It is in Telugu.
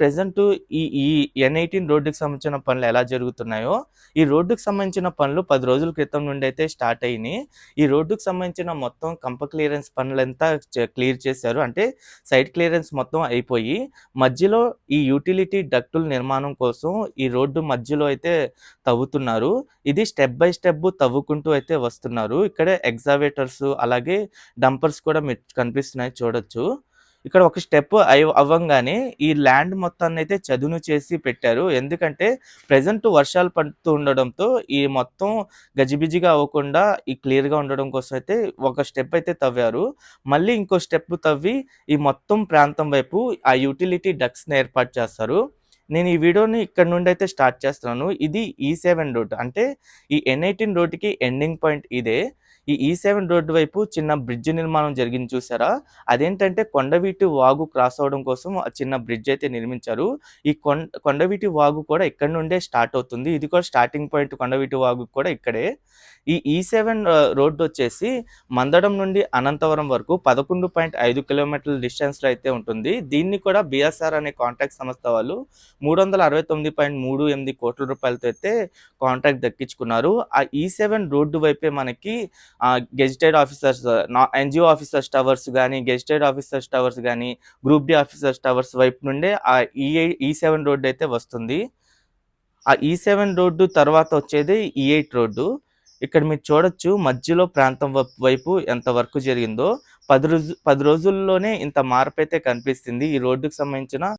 ప్రజెంట్ ఈ ఈ ఎన్ ఎయిటీన్ రోడ్డుకి సంబంధించిన పనులు ఎలా జరుగుతున్నాయో ఈ రోడ్డుకు సంబంధించిన పనులు పది రోజుల క్రితం నుండి అయితే స్టార్ట్ అయినాయి. ఈ రోడ్డుకు సంబంధించిన మొత్తం కంప క్లియరెన్స్ పనులంతా క్లియర్ చేశారు. అంటే సైడ్ క్లియరెన్స్ మొత్తం అయిపోయి మధ్యలో ఈ యూటిలిటీ డక్టుల నిర్మాణం కోసం ఈ రోడ్డు మధ్యలో అయితే తవ్వుతున్నారు. ఇది స్టెప్ బై స్టెప్ తవ్వుకుంటూ అయితే వస్తున్నారు. ఇక్కడ ఎగ్జావేటర్స్ అలాగే డంపర్స్ కూడా మీరు కనిపిస్తున్నాయి చూడొచ్చు. ఇక్కడ ఒక స్టెప్ అవ్వంగానే ఈ ల్యాండ్ మొత్తాన్ని అయితే చదును చేసి పెట్టారు. ఎందుకంటే ప్రజెంట్ వర్షాలు పడుతూ ఉండడంతో ఈ మొత్తం గజిబిజిగా అవ్వకుండా ఈ క్లియర్గా ఉండడం కోసం అయితే ఒక స్టెప్ అయితే తవ్వారు. మళ్ళీ ఇంకో స్టెప్ తవ్వి ఈ మొత్తం ప్రాంతం వైపు ఆ యూటిలిటీ డక్స్ని ఏర్పాటు చేస్తారు. నేను ఈ వీడియోని ఇక్కడ నుండి అయితే స్టార్ట్ చేస్తున్నాను. ఇది e ఈ సెవెన్ రోడ్. అంటే ఈ ఎన్ ఎయిటీన్ ఎండింగ్ పాయింట్ ఇదే. ఈ e ఈ సెవెన్ రోడ్డు వైపు చిన్న బ్రిడ్జ్ నిర్మాణం జరిగింది చూసారా? అదేంటంటే కొండవీటి వాగు క్రాస్ అవడం కోసం ఆ చిన్న బ్రిడ్జ్ అయితే నిర్మించారు. ఈ కొండ కొండవీటి వాగు కూడా ఇక్కడ నుండే స్టార్ట్ అవుతుంది. ఇది కూడా స్టార్టింగ్ పాయింట్ కొండవీటి వాగు కూడా ఇక్కడే. ఈ e ఈ సెవెన్ రోడ్డు వచ్చేసి మందడం నుండి అనంతవరం వరకు పదకొండు పాయింట్ ఐదు కిలోమీటర్ల డిస్టెన్స్లో అయితే ఉంటుంది. దీన్ని కూడా బీఎస్ఆర్ అనే కాంట్రాక్ట్ సంస్థ వాళ్ళు మూడు వందల అరవై తొమ్మిది పాయింట్ మూడు ఎనిమిది కోట్ల రూపాయలతో అయితే కాంట్రాక్ట్ దక్కించుకున్నారు. ఆ e ఈ సెవెన్ రోడ్డు వైపే మనకి gazetted officers NGO officers towers కానీ గెజిటెడ్ ఆఫీసర్స్ టవర్స్ కానీ గ్రూప్ డి ఆఫీసర్స్ టవర్స్ వైపు నుండే ఆ ఈ ఈ సెవెన్ రోడ్డు అయితే వస్తుంది. ఆ ఈ సెవెన్ రోడ్డు తర్వాత వచ్చేది ఈ ఎయిట్ రోడ్డు. ఇక్కడ మీరు చూడొచ్చు మధ్యలో ప్రాంతం వైపు ఎంత వర్క్ జరిగిందో. పది రోజు పది రోజుల్లోనే ఇంత మార్పు అయితే కనిపిస్తుంది ఈ రోడ్డుకు సంబంధించిన